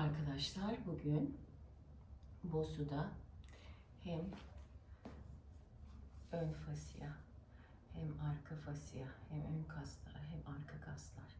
arkadaşlar bugün Bosu'da hem ön fasya hem arka fasya hem ön kaslar hem arka kaslar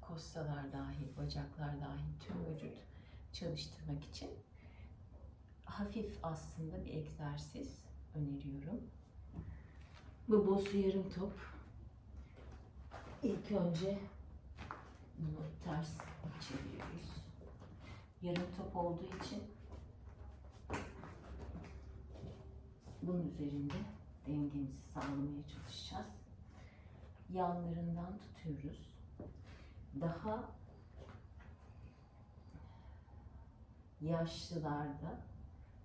kostalar dahil bacaklar dahil tüm vücut çalıştırmak için hafif aslında bir egzersiz öneriyorum. Bu Bosu yarım top. İlk önce bunu ters çeviriyoruz. Yarım top olduğu için bunun üzerinde dengemizi sağlamaya çalışacağız. Yanlarından tutuyoruz. Daha yaşlılarda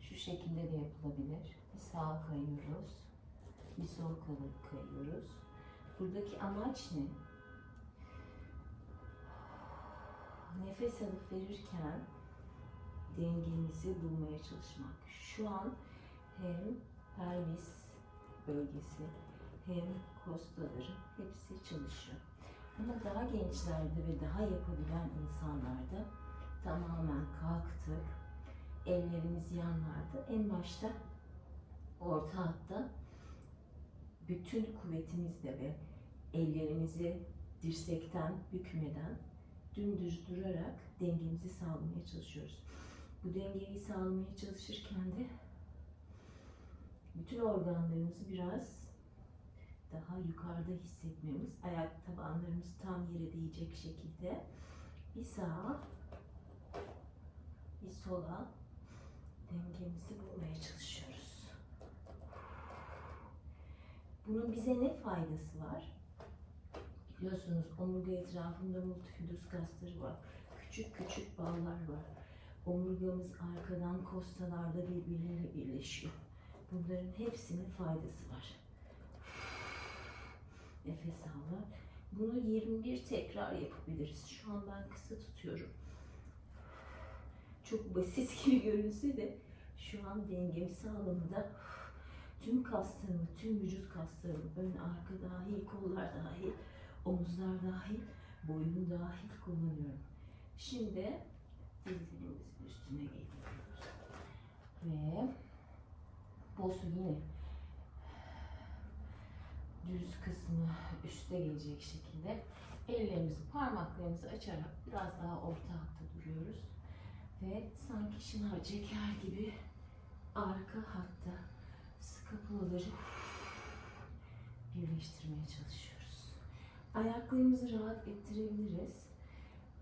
şu şekilde de yapılabilir. Bir sağa kayıyoruz, bir sol kayıyoruz. Buradaki amaç ne? nefes alıp verirken dengemizi bulmaya çalışmak. Şu an hem pelvis bölgesi hem kostaların hepsi çalışıyor. Ama daha gençlerde ve daha yapabilen insanlarda tamamen kalktık. Ellerimiz yanlarda. En başta orta hatta bütün kuvvetimizle ve ellerimizi dirsekten bükmeden dümdüz durarak dengemizi sağlamaya çalışıyoruz. Bu dengeyi sağlamaya çalışırken de bütün organlarımızı biraz daha yukarıda hissetmemiz, ayak tabanlarımız tam yere değecek şekilde bir sağa bir sola dengemizi bulmaya çalışıyoruz. Bunun bize ne faydası var? Biliyorsunuz omurga etrafında multifidus kasları var. Küçük küçük bağlar var. Omurgamız arkadan kostalarda birbirleriyle birleşiyor. Bunların hepsinin faydası var. Nefes al. Bunu 21 tekrar yapabiliriz. Şu an ben kısa tutuyorum. Çok basit gibi görünse de şu an dengemi sağlamada tüm kaslarımı, tüm vücut kaslarımı, ön arka dahil, kollar dahil omuzlar dahil, boyun dahil kullanıyorum. Şimdi dizlerimizin üstüne geliyoruz. Ve bosu yine düz kısmı üste gelecek şekilde ellerimizi, parmaklarımızı açarak biraz daha orta hatta duruyoruz. Ve sanki şınav çeker gibi arka hatta skapulaları birleştirmeye çalışıyoruz. Ayaklarımızı rahat ettirebiliriz.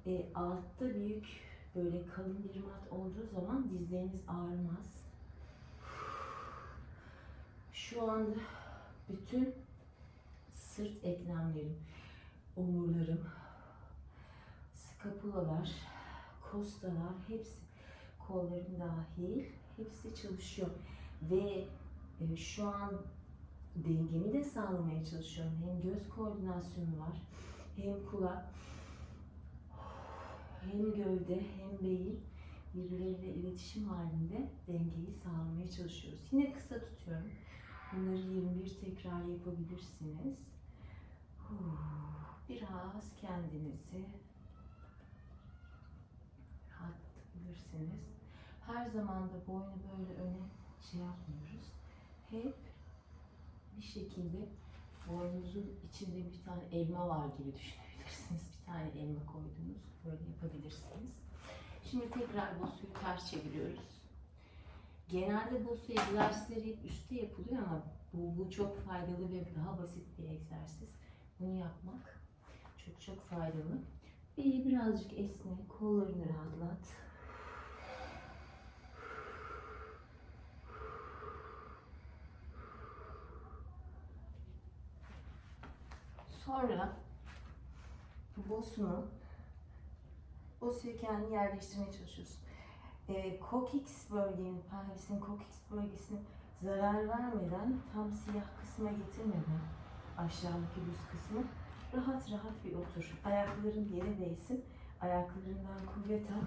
E, altta büyük böyle kalın bir mat olduğu zaman dizleriniz ağrımaz. Şu anda bütün sırt eklemlerim, omurlarım, skapulalar, kostalar hepsi kollarım dahil hepsi çalışıyor ve e, şu an dengemi de sağlamaya çalışıyorum. Hem göz koordinasyonu var, hem kulak, hem gövde, hem beyin birbirleriyle iletişim halinde dengeyi sağlamaya çalışıyoruz. Yine kısa tutuyorum. Bunları 21 tekrar yapabilirsiniz. Biraz kendinizi rahatlatabilirsiniz. Her zaman da boynu böyle öne şey yapmıyoruz. Hep bir şekilde boynunuzun içinde bir tane elma var gibi düşünebilirsiniz. Bir tane elma koydunuz. Böyle yapabilirsiniz. Şimdi tekrar bosuyu ters çeviriyoruz. Genelde bosu egzersizleri hep üstte yapılıyor ama bu, bu çok faydalı ve daha basit bir egzersiz. Bunu yapmak çok çok faydalı. Bir birazcık esne, kollarını rahatlat. Sonra bosunu bosuyu kendini yerleştirmeye çalışıyorsun. E, coccyx bölgenin, pelvisin coccyx bölgesine zarar vermeden, tam siyah kısma getirmeden aşağıdaki düz kısmı rahat rahat bir otur. Ayakların yere değsin. Ayaklarından kuvvet al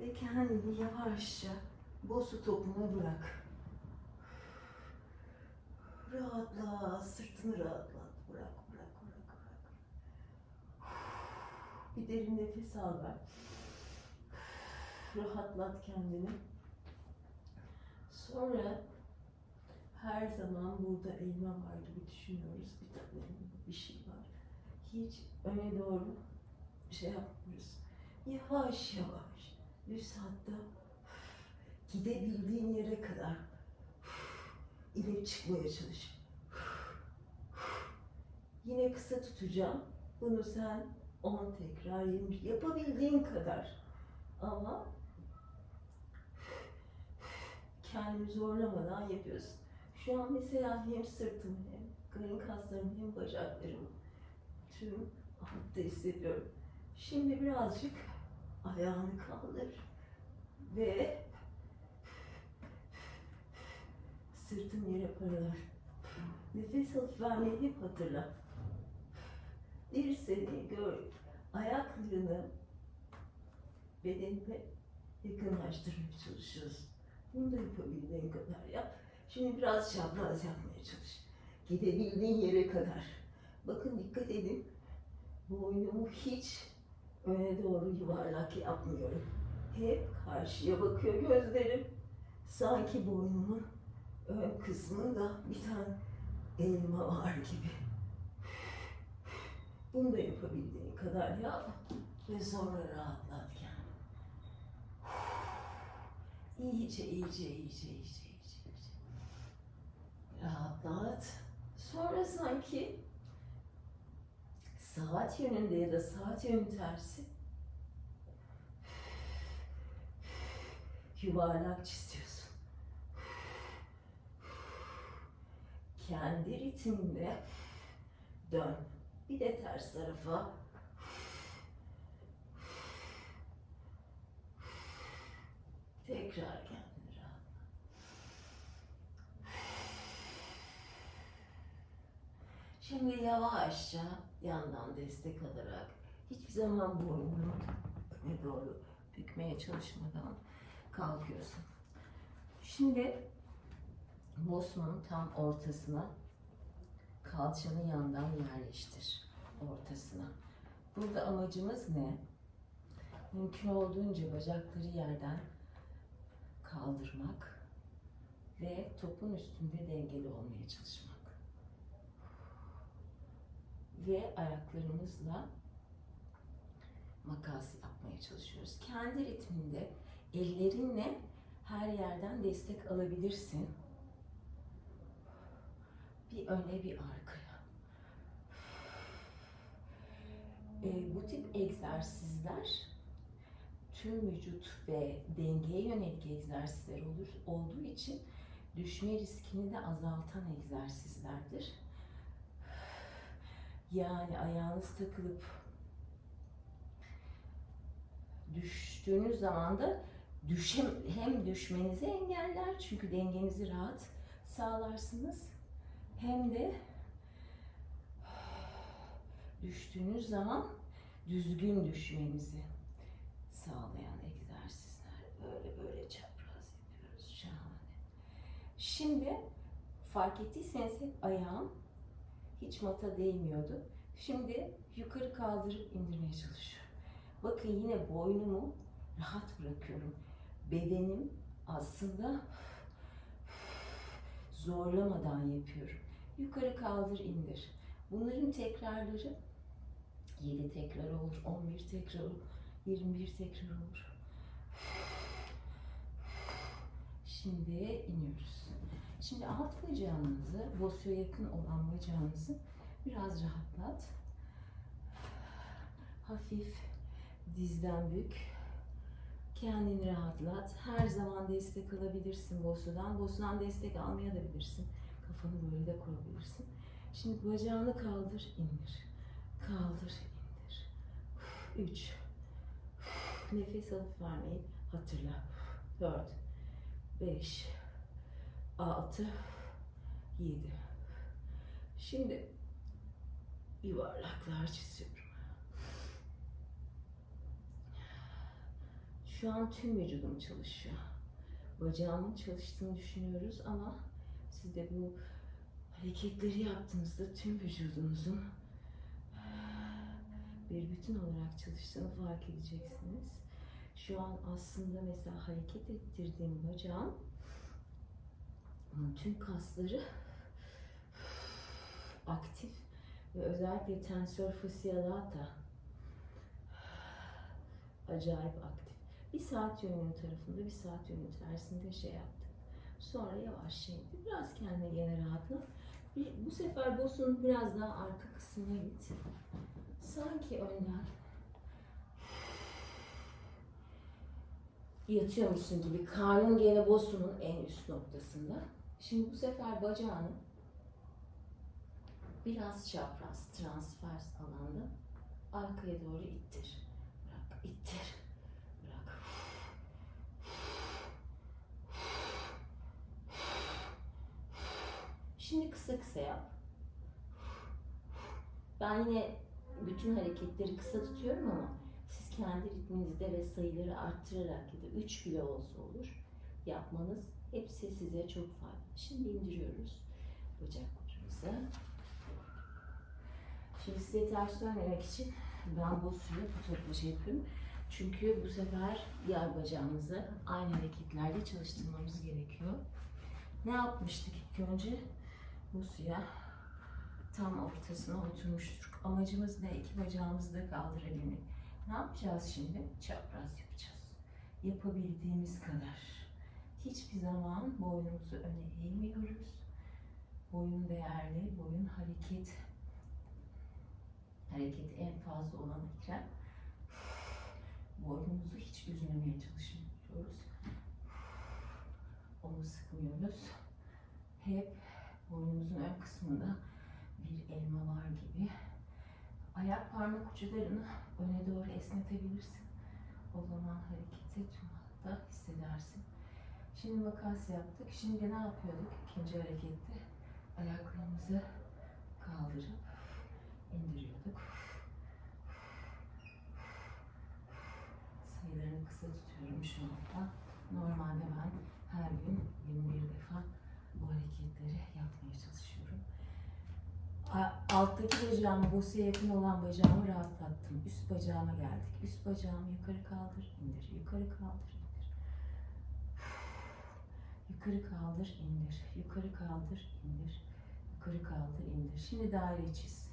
ve kendini yavaşça bosu topuna bırak. Rahatla, sırtını rahatlat. Bırak, bırak. Bir derin nefes al ver. Rahatlat kendini. Sonra her zaman burada elma var gibi düşünüyoruz. Bir tane bir şey var. Hiç öne doğru şey yapmıyoruz. Yavaş yavaş düz hatta gidebildiğin yere kadar inip çıkmaya çalış. Yine kısa tutacağım. Bunu sen 10 tekrar 20 yapabildiğin kadar. Ama kendini zorlamadan yapıyorsun. Şu an mesela hem sırtım hem karın kaslarım hem bacaklarım tüm altta hissediyorum. Şimdi birazcık ayağını kaldır ve sırtın yere paralel. Nefes alıp vermeyi hep hatırla. Dirseğini gör, ayaklarını bedenine yakınlaştırmaya çalışıyoruz. Bunu da yapabildiğin kadar yap. Şimdi biraz çapraz yapmaya çalış. Gidebildiğin yere kadar. Bakın dikkat edin. Boynumu hiç öne doğru yuvarlak yapmıyorum. Hep karşıya bakıyor gözlerim. Sanki boynumun ön kısmında bir tane elma var gibi. Bunu da yapabildiğin kadar yap ve sonra rahatlat kendini. İyice, iyice, iyice, iyice, iyice, iyice. Rahatlat. Sonra sanki saat yönünde ya da saat yönü tersi yuvarlak çiziyorsun. Kendi ritminde dön. Bir de ters tarafa. Tekrar kendini rahat. Şimdi yavaşça yandan destek alarak hiçbir zaman boynunu öne doğru bükmeye çalışmadan kalkıyorsun. Şimdi Bosman'ın tam ortasına kalçanı yandan yerleştir ortasına. Burada amacımız ne? Mümkün olduğunca bacakları yerden kaldırmak ve topun üstünde dengeli olmaya çalışmak. Ve ayaklarımızla makas yapmaya çalışıyoruz. Kendi ritminde ellerinle her yerden destek alabilirsin. Bir öne bir arkaya. Ee, bu tip egzersizler tüm vücut ve dengeye yönelik egzersizler olur, olduğu için düşme riskini de azaltan egzersizlerdir. Yani ayağınız takılıp düştüğünüz zaman da düşem, hem düşmenizi engeller çünkü dengenizi rahat sağlarsınız hem de düştüğünüz zaman düzgün düşmenizi sağlayan egzersizler. Böyle böyle çapraz yapıyoruz. Şahane. Şimdi fark ettiyseniz hep ayağım hiç mata değmiyordu. Şimdi yukarı kaldırıp indirmeye çalışıyorum. Bakın yine boynumu rahat bırakıyorum. Bedenim aslında zorlamadan yapıyorum. Yukarı kaldır indir. Bunların tekrarları 7 tekrar olur, 11 tekrar olur, 21 tekrar olur. Şimdi iniyoruz. Şimdi alt bacağınızı, bosyoya yakın olan bacağınızı biraz rahatlat. Hafif dizden bük. Kendini rahatlat. Her zaman destek alabilirsin Bosyo'dan. Bosyo'dan destek almaya da bilirsin. Kafanı böyle de kurabilirsin. Şimdi bacağını kaldır, indir. Kaldır, indir. Üç. Nefes alıp vermeyi hatırla. Dört. Beş. Altı. Yedi. Şimdi yuvarlaklar çiziyorum. Şu an tüm vücudum çalışıyor. Bacağımın çalıştığını düşünüyoruz ama siz de bu hareketleri yaptığınızda tüm vücudunuzun bir bütün olarak çalıştığını fark edeceksiniz. Şu an aslında mesela hareket ettirdiğim bacağın tüm kasları aktif ve özellikle tensor fasciae lata acayip aktif. Bir saat yönünün tarafında, bir saat yönünün tersinde şey yaptık. Sonra yavaşça indi. Biraz kendine gene rahatla. Bu sefer bosunun biraz daha arka kısmına git. Sanki önden yatıyormuşsun gibi. Karnın gene bosunun en üst noktasında. Şimdi bu sefer bacağını biraz çapraz, transvers alanda arkaya doğru ittir. Bırak, ittir. Bırak. Şimdi kısa kısa yap. Ben yine bütün hareketleri kısa tutuyorum ama siz kendi ritminizde ve sayıları arttırarak ya da 3 bile olsa olur yapmanız hepsi size çok faydalı. Şimdi indiriyoruz bacaklarımızı. Şimdi size ters dönmemek için ben bu suyu bu topluca yapıyorum. Çünkü bu sefer diğer bacağımızı aynı hareketlerle çalıştırmamız gerekiyor. Ne yapmıştık ilk önce? Bu suya tam ortasına oturmuştuk. Amacımız ne? İki bacağımızı da kaldırabilmek. Ne yapacağız şimdi? Çapraz yapacağız. Yapabildiğimiz kadar. Hiçbir zaman boynumuzu öne eğmiyoruz. Boyun değerli, boyun hareket hareketi en fazla olan iken boynumuzu hiç üzmemeye çalışmıyoruz. Onu sıkmıyoruz. Hep kısmında bir elma var gibi. Ayak parmak uçlarını öne doğru esnetebilirsin. O zaman hareketi tüm hatta hissedersin. Şimdi makas yaptık. Şimdi ne yapıyorduk? İkinci harekette ayaklarımızı kaldırıp indiriyorduk. Sayılarını kısa tutuyorum şu anda. Normalde ben her gün 21 defa bu hareketleri. A- Alttaki bacağımı, Bosu'ya yakın olan bacağımı rahatlattım. Üst bacağıma geldik. Üst bacağımı yukarı kaldır, indir. Yukarı kaldır, indir. Yukarı kaldır, indir. Yukarı kaldır, indir. Yukarı kaldır, indir. Şimdi daire çiz.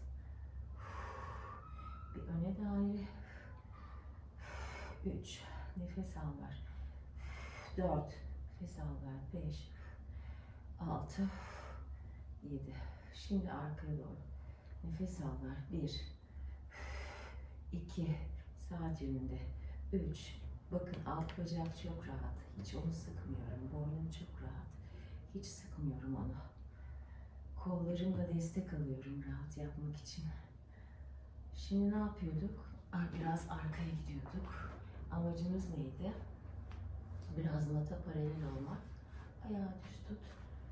Bir öne daire. Üç. Nefes al ver. Dört. Nefes al ver. Beş. Altı. Yedi. Şimdi arkaya doğru. Nefes al ver. Bir. iki, Saat yönünde. Üç. Bakın alt bacak çok rahat. Hiç onu sıkmıyorum. Boynum çok rahat. Hiç sıkmıyorum onu. Kollarımla destek alıyorum rahat yapmak için. Şimdi ne yapıyorduk? Biraz arkaya gidiyorduk. Amacımız neydi? Biraz mata paralel olmak. Ayağı düz tut.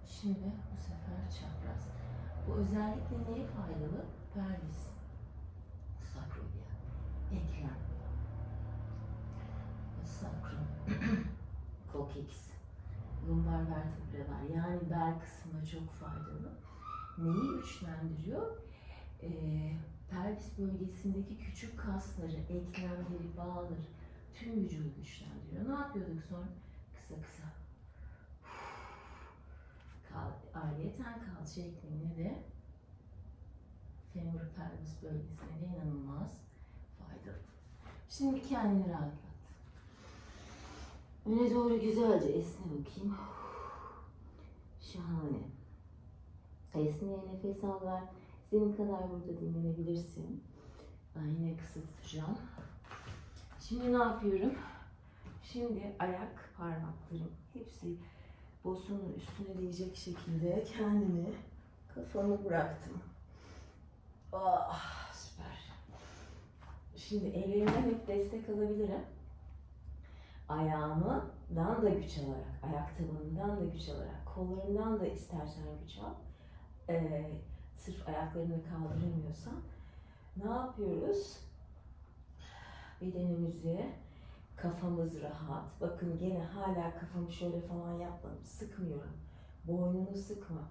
Şimdi bu sefer çapraz. Bu özellikle neye faydalı? Pelvis, sakrobia, eklem, sakrum, coccyx, lumbar vertebralar yani bel kısmına çok faydalı. Neyi güçlendiriyor? Ee, pelvis bölgesindeki küçük kasları, eklemleri, bağları, tüm vücudu güçlendiriyor. Ne yapıyorduk sonra? Kısa kısa. Ayrıyeten kalça eklemine de femur pelvis bölgesine de inanılmaz faydalı. Şimdi kendini rahatlat. Öne doğru güzelce esne bakayım. Şahane. Esneye nefes al ver. Senin kadar burada dinlenebilirsin. Ben yine kısa. Şimdi ne yapıyorum? Şimdi ayak parmaklarım hepsi bosunun üstüne değecek şekilde kendimi kafamı bıraktım. Ah süper. Şimdi ellerimden hep destek alabilirim. Ayağımdan da güç alarak, ayak tabanından da güç alarak, kollarımdan da istersen güç al. Ee, sırf ayaklarını kaldıramıyorsan ne yapıyoruz? Bedenimizi, kafamız rahat. Bakın gene hala kafamı şöyle falan yapmadım. Sıkmıyorum. Boynunu sıkma.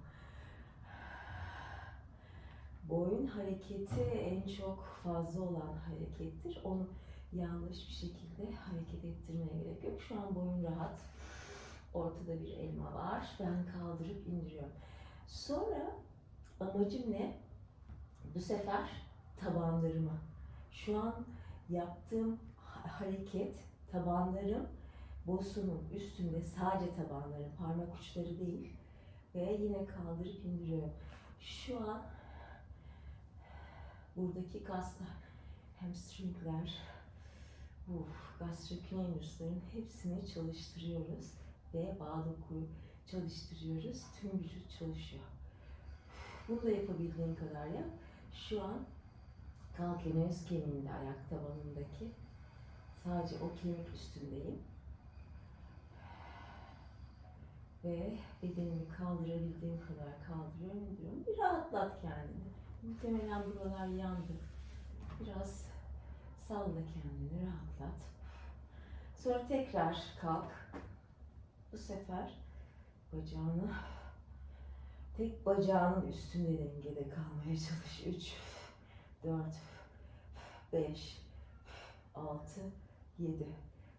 Boyun hareketi en çok fazla olan harekettir. Onu yanlış bir şekilde hareket ettirmeye gerek yok. Şu an boyun rahat. Ortada bir elma var. Ben kaldırıp indiriyorum. Sonra amacım ne? Bu sefer tabanlarımı. Şu an yaptığım ha- hareket tabanlarım bosunun üstünde sadece tabanlarım, parmak uçları değil. Ve yine kaldırıp indiriyorum. Şu an buradaki kaslar, hamstringler, bu gastrocnemiusların hepsini çalıştırıyoruz ve bağ dokuyu çalıştırıyoruz. Tüm vücut çalışıyor. Bunu da yapabildiğin kadar yap. Şu an kalkenöz kemiğinde ayak tabanındaki sadece o kemik üstündeyim. Ve bedenimi kaldırabildiğim kadar kaldırıyorum, indiriyorum. Bir rahatlat kendini. Muhtemelen buralar yandı. Biraz salla kendini, rahatlat. Sonra tekrar kalk. Bu sefer bacağını tek bacağının üstünde dengede kalmaya çalış. 3, 4, 5, 6, 7.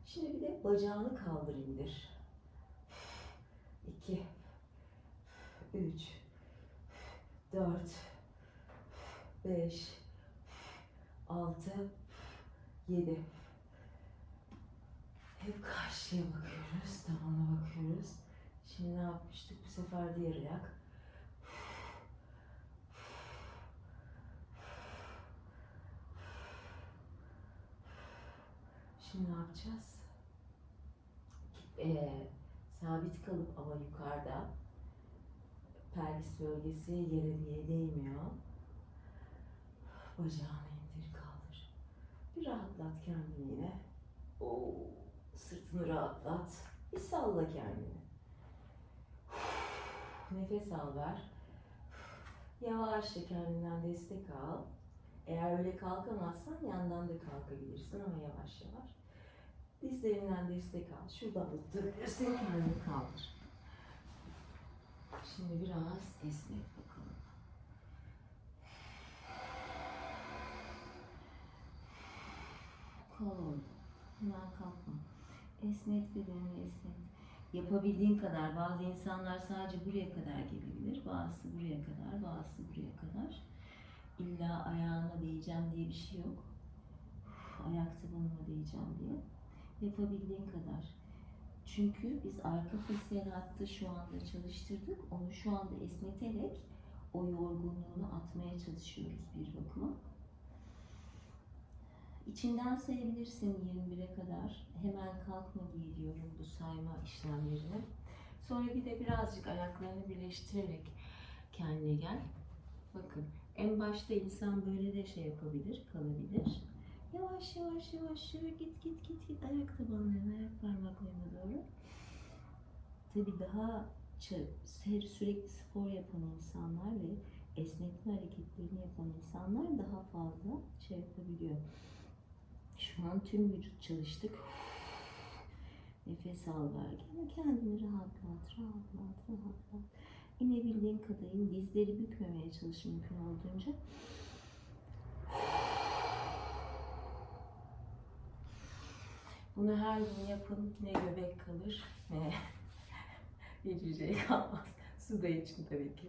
Şimdi bir de bacağını kaldır indir. 2, 3, 4, 5, 6, 7. Hep karşıya bakıyoruz, tavana bakıyoruz. Şimdi ne yapmıştık? Bu sefer diğer ayak. Şimdi ne yapacağız? Ee, sabit kalıp ama yukarıda. Pelvis bölgesi yere diye değmiyor. Bacağını indir kaldır. Bir rahatlat kendini yine. Oo, sırtını rahatlat. Bir salla kendini. Nefes al ver. Yavaşça kendinden destek al. Eğer öyle kalkamazsan yandan da kalkabilirsin ama yavaş yavaş. Dizlerinden destek al. Şuradan tutturabilirsin kendini kaldır. Şimdi biraz esnet bakalım. Kal orada. Hemen kalkma. Esnet bedenini esnet. Yapabildiğin kadar. Bazı insanlar sadece buraya kadar gelebilir. Bazısı buraya kadar, bazısı buraya kadar. İlla ayağına değeceğim diye bir şey yok. Ayak tabanıma değeceğim diye. Yapabildiğin kadar. Çünkü biz arka fasyal hattı şu anda çalıştırdık. Onu şu anda esneterek o yorgunluğunu atmaya çalışıyoruz bir bakıma. İçinden sayabilirsin 21'e kadar. Hemen kalkma diyorum bu sayma işlemlerini. Sonra bir de birazcık ayaklarını birleştirerek kendine gel. Bakın en başta insan böyle de şey yapabilir, kalabilir. Yavaş yavaş yavaş yürü git git git git ayak tabanlarına, ayak parmaklarına doğru. Tabii daha ser- sürekli spor yapan insanlar ve esnetme hareketlerini yapan insanlar daha fazla şey yapabiliyor. Şu an tüm vücut çalıştık. Nefes al ver. Gene kendini rahatlat, rahatlat, rahatlat. İnebildiğin kadar in. Dizleri bükmemeye çalış mümkün olduğunca. Bunu her gün yapın. Ne göbek kalır ne bir cüce kalmaz. Su da için tabii ki.